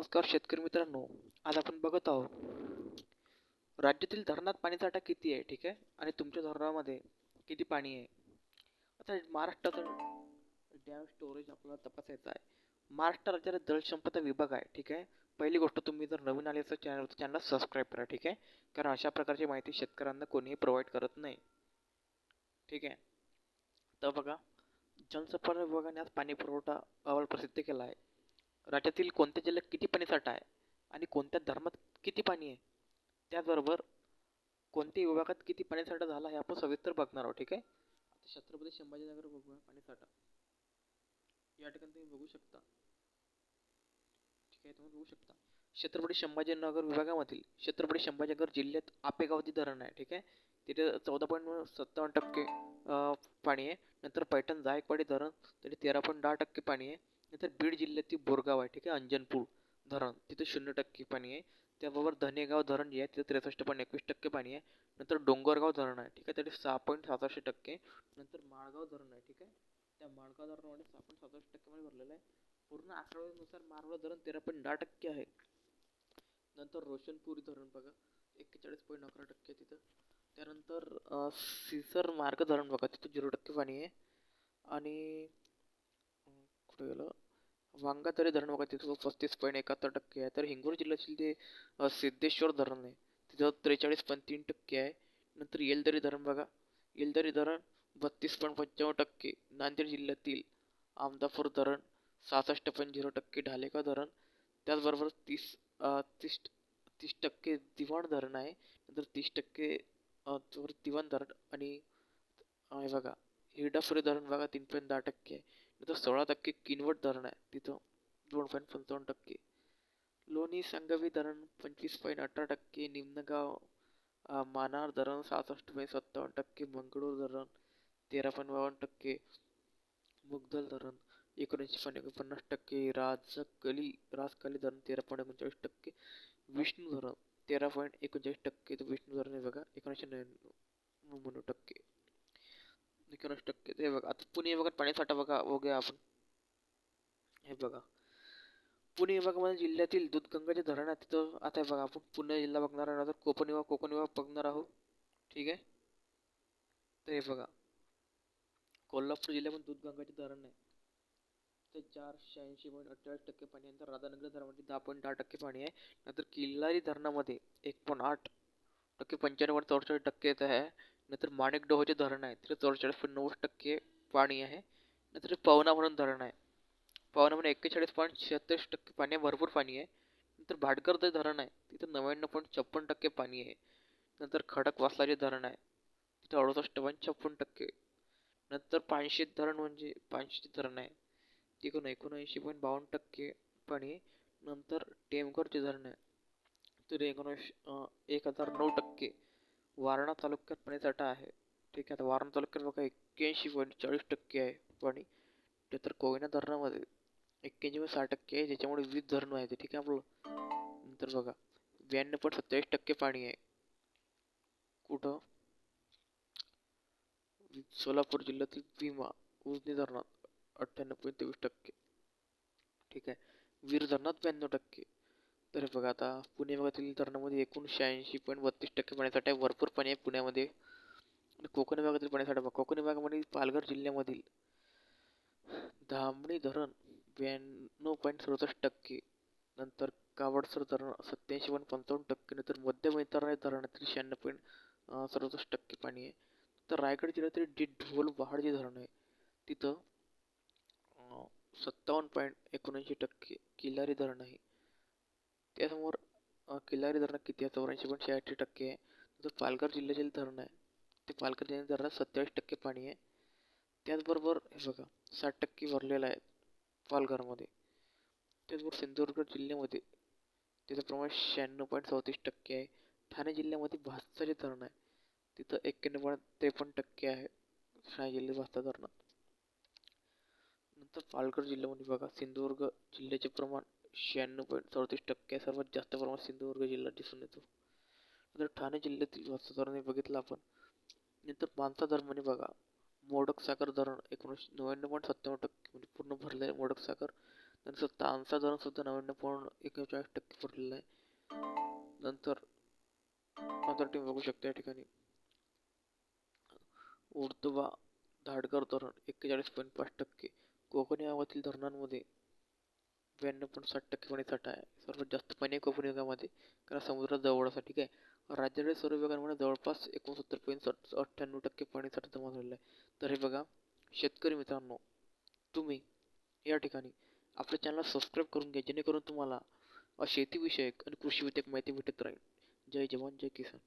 नमस्कार शेतकरी मित्रांनो आज आपण बघत आहोत राज्यातील धरणात पाणीसाठा किती आहे ठीक आहे? आणि तुमच्या धरणामध्ये किती पाणी आहे? आता महाराष्ट्राचा डॅम स्टोरेज आपल्याला तपासायचा आहे. महाराष्ट्र राज्याचा जलसंपदा विभाग आहे ठीक आहे? पहिली गोष्ट तुम्ही जर नवीन आले असं चॅनल चॅनल सबस्क्राईब करा ठीक आहे? कारण अशा प्रकारची माहिती शेतकऱ्यांना कोणीही प्रोव्हाइड करत नाही ठीक आहे? तर बघा जलसंपदा विभागाने आज पाणी पुरवठा अहवाल प्रसिद्ध केला आहे. राज्यातील कोणत्या जिल्ह्यात किती पाणीसाठा आहे? आणि कोणत्या धर्मात किती पाणी आहे? त्याचबरोबर कोणत्या विभागात किती पाणीसाठा झाला हे आपण सविस्तर बघणार आहोत ठीक आहे? आता छत्रपती संभाजीनगर बघूया पाणीसाठा या ठिकाणी तुम्ही बघू शकता. ठीक आहे तुम्ही बघू शकता. छत्रपती संभाजीनगर विभागामधील छत्रपती संभाजीनगर जिल्ह्यात आपेगावती धरण आहे ठीक आहे? तिथे चौदा पॉईंट सत्तावन्न टक्के अं, पाणी आहे. नंतर पैठण जायकवाडी धरण तिथे तेरा पॉईंट दहा टक्के पाणी आहे. नंतर बीड जिल्ह्यातील बोरगाव आहे ठीक आहे? अंजनपूर धरण. तिथे शून्य टक्के पाणी आहे. त्याबरोबर धनेगाव धरण जे आहे तिथे त्रेसष्ट पॉईंट एकवीस टक्के पाणी आहे. नंतर डोंगरगाव धरण आहे ठीक आहे? तिथे सहा पॉईंट सहासष्ट टक्के. नंतर माळगाव धरण आहे ठीक आहे? त्या माळगाव धरणामध्ये सहा पॉईंट सहासष्ट टक्केमध्ये भरलेलं आहे. पूर्ण आकडेनुसार मारवळ धरण तेरा पॉईंट दहा टक्के आहे. नंतर रोशनपुरी धरण बघा एक्केचाळीस पॉईंट अकरा टक्के आहे तिथं. त्यानंतर सिसर मार्ग धरण बघा तिथं झिरो टक्के पाणी आहे. आणि कुठे गेलं? वांगातरी धरण बघा तिथं पस्तीस पॉईंट एकाहत्तर टक्के आहे. तर हिंगोली जिल्ह्यातील ते सिद्धेश्वर धरण आहे तिथं त्रेचाळीस पॉईंट तीन टक्के आहे. नंतर येलदरी धरण बघा येलदरी धरण बत्तीस पॉईंट पंचावन्न टक्के. नांदेड जिल्ह्यातील आमदापूर धरण सहासष्ट पॉईंट झिरो टक्के. ढालेगाव धरण त्याचबरोबर तीस तीस तीस टक्के दिवाण धरण आहे. नंतर तीस टक्के दिवाण धरण आणि बघा हिरडापुरी धरण बघा तीन पॉईंट दहा टक्के आहे. तर सोळा टक्के किनवट धरण आहे. तिथं दोन पॉईंट पंचावन्न टक्के. लोणी संगवी धरण पंचवीस पॉईंट अठरा टक्के. निम्नगाव मानार धरण सहासष्ट पॉईंट सत्तावन्न टक्के. मंगळूर धरण तेरा पॉईंट बावन्न टक्के. मुग्धल धरण एकोणऐंशी पॉईंट एकोणपन्नास टक्के. राजकली राजकली धरण तेरा पॉईंट एकोणचाळीस टक्के. विष्णू धरण तेरा पॉईंट एकोणचाळीस टक्के. तर विष्णू धरण आहे बघा एकोणीसशे नव्याण्णव टक्के. एकोणीस टक्के. ते बघा आता पुणे विभागात पाणीसाठा बघा बघूया हो आपण. हे बघा. पुणे विभागामध्ये म्हणजे जिल्ह्यातील दूधगंगाचे धरण आहे तिथं आता बघा आपण पुणे जिल्हा बघणार आहोत कोकण विभाग कोकण विभाग बघणार आहोत. ठीक आहे? तर हे बघा. कोल्हापूर जिल्ह्यामध्ये दूधगंगाचे धरण आहे. ते चार शहाऐंशी पॉईंट अठ्ठावीस टक्के पाणी आहे. नंतर राधानगरी धरणामध्ये दहा पॉईंट दहा टक्के पाणी आहे. नंतर किल्लारी धरणामध्ये एक पॉईंट आठ टक्के पंच्याण्णव पॉईंट चौसष्ट टक्के येत आहे. नंतर माणिकडोहचे धरण आहे. तिथे चौवेचाळीस पॉईंट नव्वद टक्के पाणी आहे. नंतर पवना म्हणून धरण आहे. पवना म्हणून एक्केचाळीस पॉईंट छत्तीस टक्के पाणी आहे. भरपूर पाणी आहे. नंतर भाटकर जे धरण आहे तिथं नव्याण्णव पॉईंट छप्पन टक्के पाणी आहे. नंतर खडकवासलाचे धरण आहे. तिथं अडुसष्ट पॉईंट छप्पन टक्के. नंतर पानशेत धरण म्हणजे पानशेत धरण आहे. तिकडून एकोणऐंशी पॉईंट बावन्न टक्के पाणी आहे. नंतर टेमघरचे धरण आहे. तर एकोणऐंशी एक हजार नऊ टक्के वारणा तालुक्यात पाणीसाठा आहे. ठीक आहे आता वारणा तालुक्यात बघा एक्क्याऐंशी पॉईंट चाळीस टक्के आहे पाणी. तर कोयना धरणामध्ये एक्क्याऐंशी पॉईंट सहा टक्के आहे ज्याच्यामुळे वीज धरण आहे ते ठीक आहे आपलं? नंतर बघा ब्याण्णव पॉईंट सत्तावीस टक्के पाणी आहे. कुठं? सोलापूर जिल्ह्यातील भीमा उजनी धरणात अठ्ठ्याण्णव पॉईंट तेवीस टक्के. ठीक आहे वीर धरणात ब्याण्णव टक्के. तर बघा आता पुणे भागातील धरणामध्ये एकूण शहाऐंशी पॉईंट बत्तीस टक्के पाण्यासाठी भरपूर पाणी आहे पुण्यामध्ये. कोकण विभागातील पाण्यासाठी कोकण भागामध्ये पालघर जिल्ह्यामधील धामणी धरण ब्याण्णव पॉईंट सदुसष्ट टक्के नंतर कावडसर धरण सत्याऐंशी पॉईंट पंचावन्न टक्के नंतर मध्य मैत्राय धरणातील शहाण्णव पॉईंट सदुसष्ट टक्के पाणी आहे. तर रायगड जिल्ह्यातील डी ढोल पहाड जे धरण आहे तिथं सत्तावन्न पॉईंट एकोणऐंशी टक्के किल्लारी धरण आहे. त्यासमोर किल्लारी धरणं किती आहे? चौऱ्याऐंशी पॉईंट शहाऐंशी टक्के आहे. जो पालघर जिल्ह्याचे धरण आहे ते पालघर जिल्ह्याच्या धरणात सत्तावीस टक्के पाणी आहे. त्याचबरोबर हे बघा साठ टक्के भरलेलं आहे पालघरमध्ये. त्याचबरोबर सिंधुदुर्ग जिल्ह्यामध्ये त्याचं प्रमाण शहाण्णव पॉईंट चौतीस टक्के आहे. ठाणे जिल्ह्यामध्ये भातसाचे धरण आहे. तिथं एक्क्याण्णव पॉईंट त्रेपन्न टक्के आहे ठाणे जिल्ह्यात भास्ता धरणात नंतर पालघर जिल्ह्यामध्ये बघा सिंधुदुर्ग जिल्ह्याचे प्रमाण शहाण्णव पॉईंट चौतीस टक्के सर्वात जास्त प्रमाण सिंधुदुर्ग जिल्ह्यात दिसून येतो. नंतर ठाणे जिल्ह्यातील भातसा बघितलं आपण. नंतर मानसा धरणाने बघा. मोडक साखर धरण एकोणीसशे नव्याण्णव पॉईंट सत्त्याण्णव टक्के म्हणजे पूर्ण भरलं आहे मोडक साखर. नंतर तानसा धरण सुद्धा नव्याण्णव पॉईंट एकोणचाळीस टक्के भरलेलं आहे. नंतर नंतर टीम बघू शकता या ठिकाणी. उर्दुबा धाडकर धरण एक्केचाळीस पॉईंट पाच टक्के. कोकणी गावातील धरणांमध्ये ब्याण्णव पॉईंट साठ टक्के पाणी साठा आहे. सर्वात जास्त पाणी आहे कोकण विभागामध्ये कारण समुद्रात जवळ ठीक आहे. राज्यातील सर्व विभागांमध्ये जवळपास एकोणसत्तर पॉईंट साठ अठ्ठ्याण्णव टक्के पाणी साठा जमा झालेला आहे. तर हे बघा शेतकरी मित्रांनो तुम्ही या ठिकाणी आपल्या चॅनल सबस्क्राईब करून घ्या जेणेकरून तुम्हाला शेतीविषयक आणि कृषीविषयक माहिती भेटत राहील. जय जवान जय किसान.